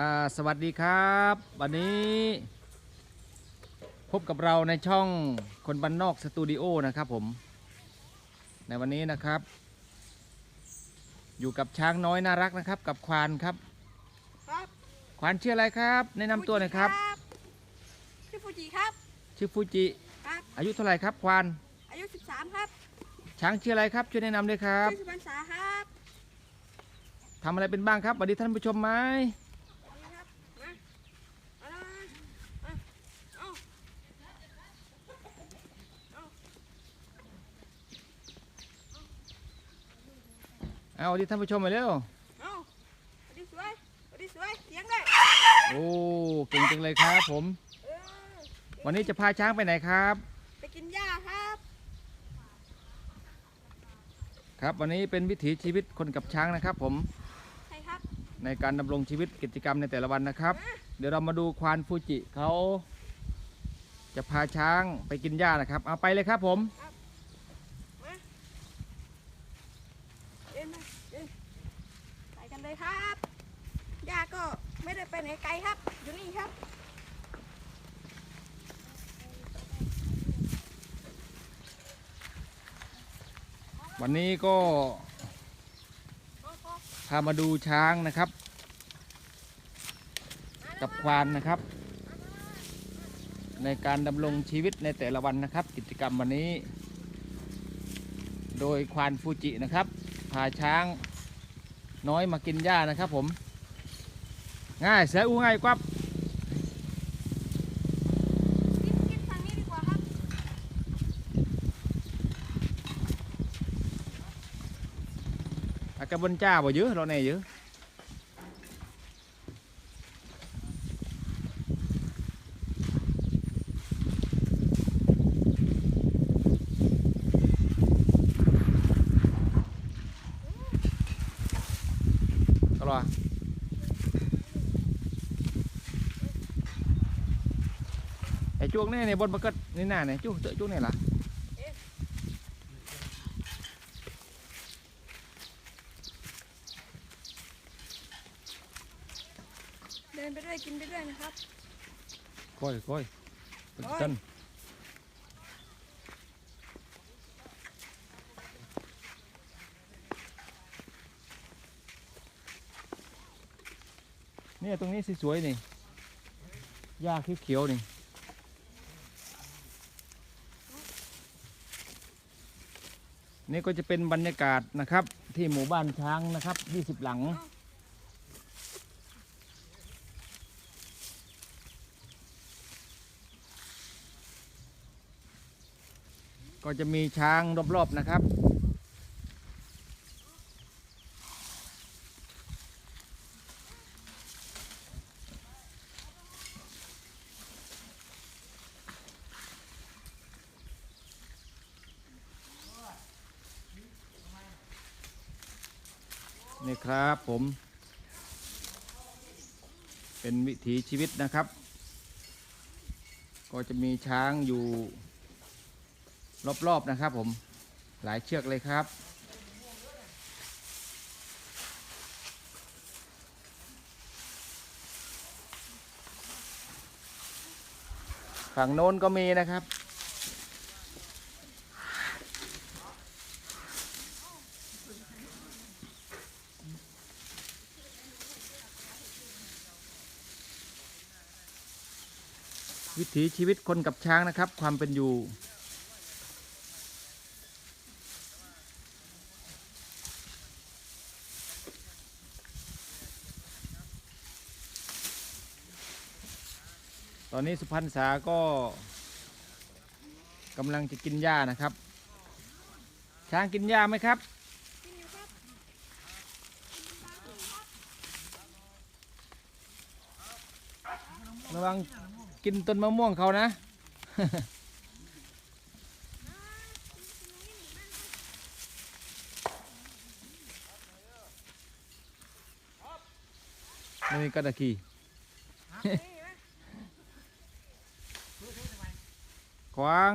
อ่าสวัสดีครับ วันนี้พบกับเราในช่องคนบ้านนอกสตูดิโอนะครับผม ในวันนี้นะครับ อยู่กับช้างน้อยน่ารักนะครับ กับควานครับ ครับควานชื่ออะไรครับ แนะนำตัวหน่อยครับ ชื่อฟูจิครับ ชื่อฟูจิ ครับ อายุเท่าไหร่ครับควาน อายุ 13 ครับช้างชื่ออะไรครับ ช่วยแนะนำด้วยครับชื่อสุพรรณษาครับ ทำอะไรเป็นบ้างครับสวัสดีท่านผู้ชมไหม เอาเลยครับ มาเอาละมาเอาเอาเอา เอาสวัสดีท่านผู้ชมมาเร็วเอาสวัสดีสวยสวัสดีสวยเสียงเลยโอ้เก่งจังเลยครับผมเออวันนี้จะพาช้างไปไหนครับ ไปกินหญ้าครับ ครับวันนี้เป็นวิถีชีวิตคนกับช้างนะครับ ผมใช่ครับในการดำรงชีวิตกิจกรรมในแต่ละวันนะครับ เดี๋ยวเรามาดูควานฟูจิเขาจะพาช้างไปกินหญ้านะครับ เอาไปเลยครับผมมาเดินมาเดินไปกัน เลยครับหญ้าก็ไม่ได้ไปไหนไกลครับ อยู่นี่ครับ วันนี้ก็พามาดูช้างนะครับ กับควานนะครับ ในการดำรงชีวิตในแต่ละวันนะครับ กิจกรรมวันนี้ โดยควานฟูจินะครับพาช้าง น้อยมากินหญ้านะครับผม ง่ายเสืออู้ง่ายกว่ากินกินทางนี้ดีกว่าครับอากาบนจ้าบ่เยอะเราเนี่ยเยอะ ไอ้จุกนี่ในบนบักเก็ตนี่น่าเนี่ยจุกเจอจุกนี่ล่ะเดินไปด้วยกินไปด้วยนะครับค่อยค่อยโอ้ยกันเนี่ยตรงนี้สวยๆนี่หญ้าเขียวๆนี่ นี่ก็จะเป็นบรรยากาศนะครับ ที่หมู่บ้านช้างนะครับ 20 หลัง ก็จะมีช้างรอบๆนะครับ นี่ครับผม เป็นวิถีชีวิตนะครับ ก็จะมีช้างอยู่รอบๆนะครับ ผมหลายเชือกเลยครับ ฝั่งโน้นก็มีนะครับ ถีชีวิตคนกับช้างนะครับ ความเป็นอยู่ ตอนนี้สุพรรณษาก็กำลังจะกินหญ้านะครับ ช้างกินหญ้าไหมครับกินอยู่ครับระวัง กินต้นมะม่วงเขานะ ไม่มีกระดาคีนี่นะขวาง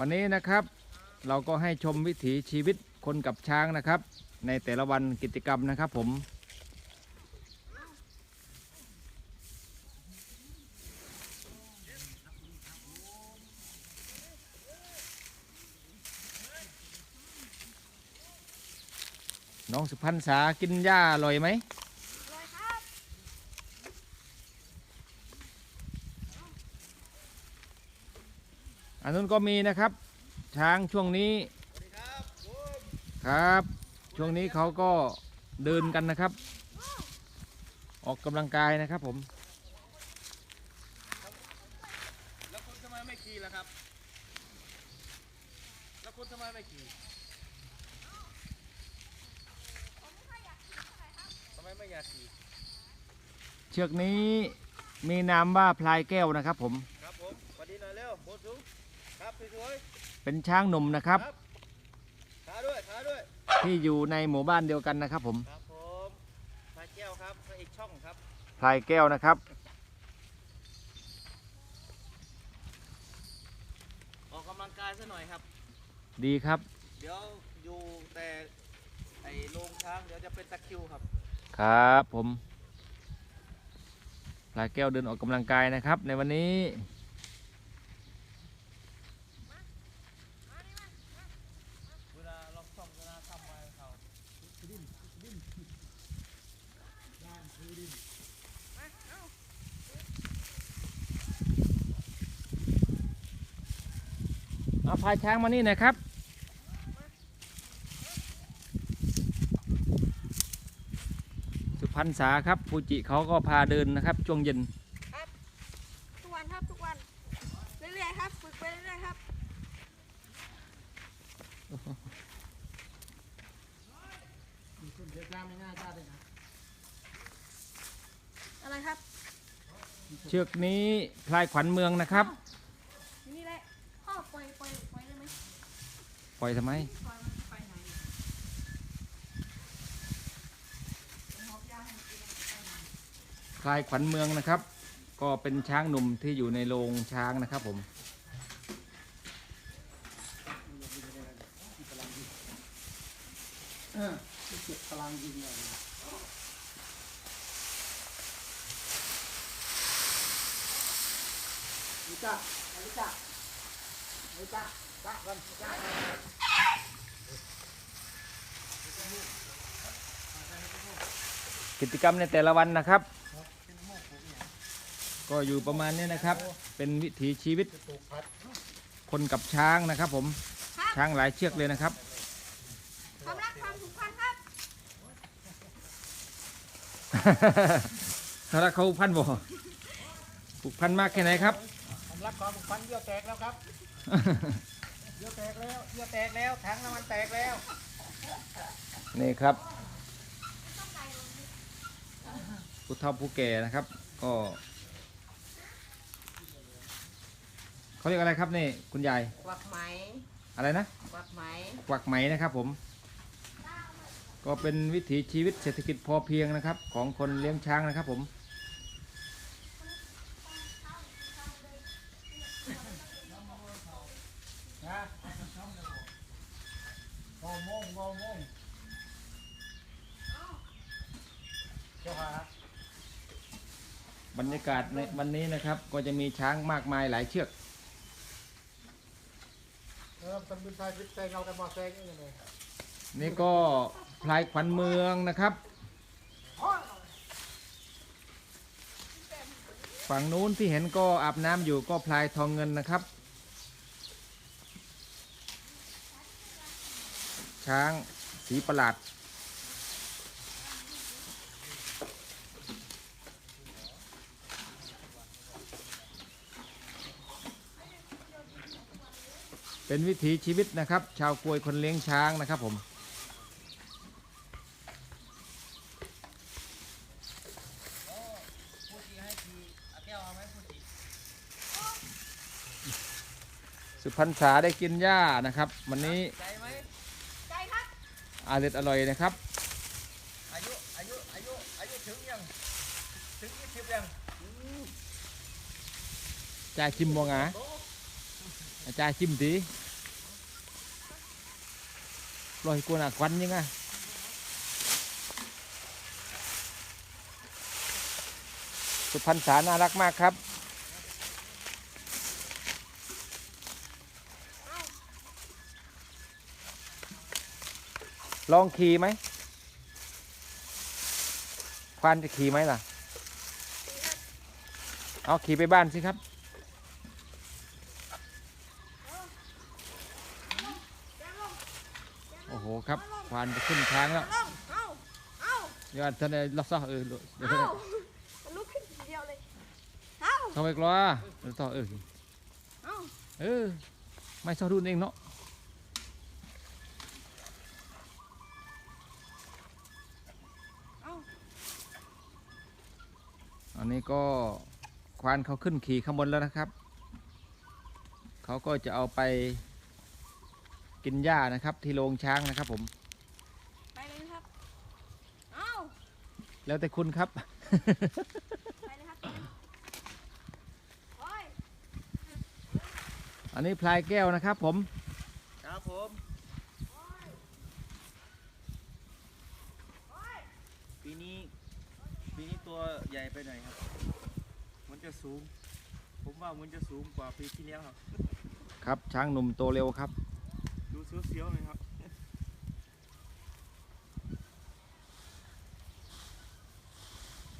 วันนี้นะครับเราก็ให้ชมวิถีชีวิตคนกับช้างนะครับ ในแต่ละวันกิจกรรมนะครับผม น้องสุพรรณษากินหญ้าอร่อยไหม ลอยครับ อันนู้นก็มีนะครับ ช้างช่วงนี้ครับ ช่วงนี้เขาก็เดินกันนะครับ ออกกำลังกายนะครับผม แล้วคุณทำไมไม่ขี่ล่ะครับ แล้วคุณทำไมไม่ขี่ทำไมไม่อยากขี่เชือกนี้มีนามว่าพลายแก้วนะครับผม ครับผมสวัสดีหน่อยเร็วโบสูง ครับสวยเป็นช้างหนุ่มนะครับๆขาด้วยขาด้วยที่อยู่ในหมู่บ้านเดียวกันนะครับ ผมครับผมพาแก้วครับพระเอกช่องครับพลายแก้วนะครับ ออกกำลังกายซะหน่อยครับ ดีครับ เดี๋ยวอยู่แต่ไอ้โรงช้างเดี๋ยวจะเป็นตะคริวครับ ครับผมพลายแก้วเดินออกกำลังกายนะครับ ในวันนี้ เวลาลองส่องเวลาทำไว้เขา เอาพายช้างมานี่หนะครับ สุพรรณษาครับฟูจิเขาก็พาเดินนะครับ ช่วงเย็นทุกวันครับทุกวันเรื่อยๆครับฝึกไปเรื่อยๆครับอะไรครับ เชือกนี้พลายขวัญเมืองนะครับ นี่แหละพ่อปล่อยปล่อยปล่อยได้ไหม ปล่อยทำไมปล่อยมันไปไหนหอบยาให้มันกินไปไหนพลายขวัญเมืองนะครับ ก็เป็นช้างหนุ่มที่อยู่ในโรงช้างนะครับผมกิจกรร มในแต่ละวันนะครับ ก็อยู่ประมาณนี้นะครับ เป็นวิถีชีวิต คนกับช้างนะครับ ผมครับช้างหลายเชือกเลยนะครับความรักความผูกพันครับเขารักเขาพันบ่ผูกพันมากแค่ไหนครับผมรักความผูกพันเยื่อแตกแล้วครับ เยื่อแตกแล้วเยื่อแตกแล้วถังน้ำมันแตกแล้วนี่ครับผู้เฒ่าผู้แก่นะครับ ก็เขาเรียกอะไรครับนี่คุณยายกวักไหมอะไรนะกวักไหมกวักไหมนะครับผม ก็เป็นวิถีชีวิตเศรษฐกิจพอเพียงนะครับ ของคนเลี้ยงช้างนะครับผม มงงอมงเจ้าค่ะบรรยากาศในวันนี้นะครับ ก็จะมีช้างมากมายหลายเชือกเออตำบลไทยพิษแตงเอากันมาแซงนี่เลยนี่ก็พลายขวัญเมืองนะครับ ฝั่งนู้นที่เห็นก็อาบน้ำอยู่ก็พลายทองเงินนะครับ ช้าง สีประหลาด เป็นวิถีชีวิตนะครับ ชาวกวยคนเลี้ยงช้างนะครับผมสุพรรณษาได้กินหญ้านะครับ วันนี้ ร่อยครับอาเด็ดอร่อยนะครับ อายุอายุอายุอายุถึงยังถึงยี่สิบยังจ่าชิมบ่งาจ่าชิมดีลอยกวนักควันยังไงสุพรรณาน่ารักมากครับ ลองขี่ไหมควานจะขี่ไหมล่ะ เอาขี่ไปบ้านสิครับ โอ้โหครับควานจะขึ้นช้างแล้วลงเอาเอาเดี๋ยวท่านได้ล็อกซะเออเดี๋ยวเอาลุกขึ้นทีเดียวเลยเอาเข้าไปกลัวเดี๋ยวต่อเออเอาเออไม่ชอบรุ่นเองเนาะ เอา อั นนี้ก็ควานเขาขึ้นขี่ข้างบนแล้วนะครับ เขาก็จะเอาไปกินหญ้านะครับ ที่โรงช้างนะครับ ผม ไปเลยนะครับเอาแล้วแต่คุณครับ ไปเลยครับโอ้ยอันนี้พลายแก้วนะครับ ผม ครับผมปีนี้ปีนี้ตัวใหญ่ไปหน่อยครับมัน จะสูง ผมว่ามันจะสูงกว่าปีที่แล้วครับ ครับช้างหนุ่มโตเร็วครับ ดูเสียวๆเลยครับ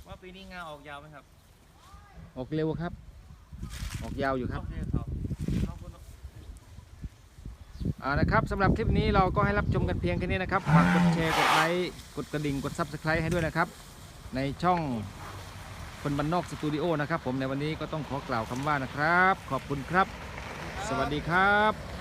ว่าปีนี้งาออกยาวไหมครับออกเร็วครับ ออกยาวอยู่ครับ โอเคครับขอบคุณครับอ่านะครับสำหรับคลิปนี้เราก็ให้รับชมกันเพียงแค่นี้นะครับฝากกดแชร์กดไลค์กดกระดิ่งกด Subscribe ให้ด้วยนะครับ ในช่อง คนบันนอกสตูดิโอนะครับผมในวันนี้ก็ต้องขอกล่าวคำว่านะครับ ขอบคุณครับ สวัสดีครับ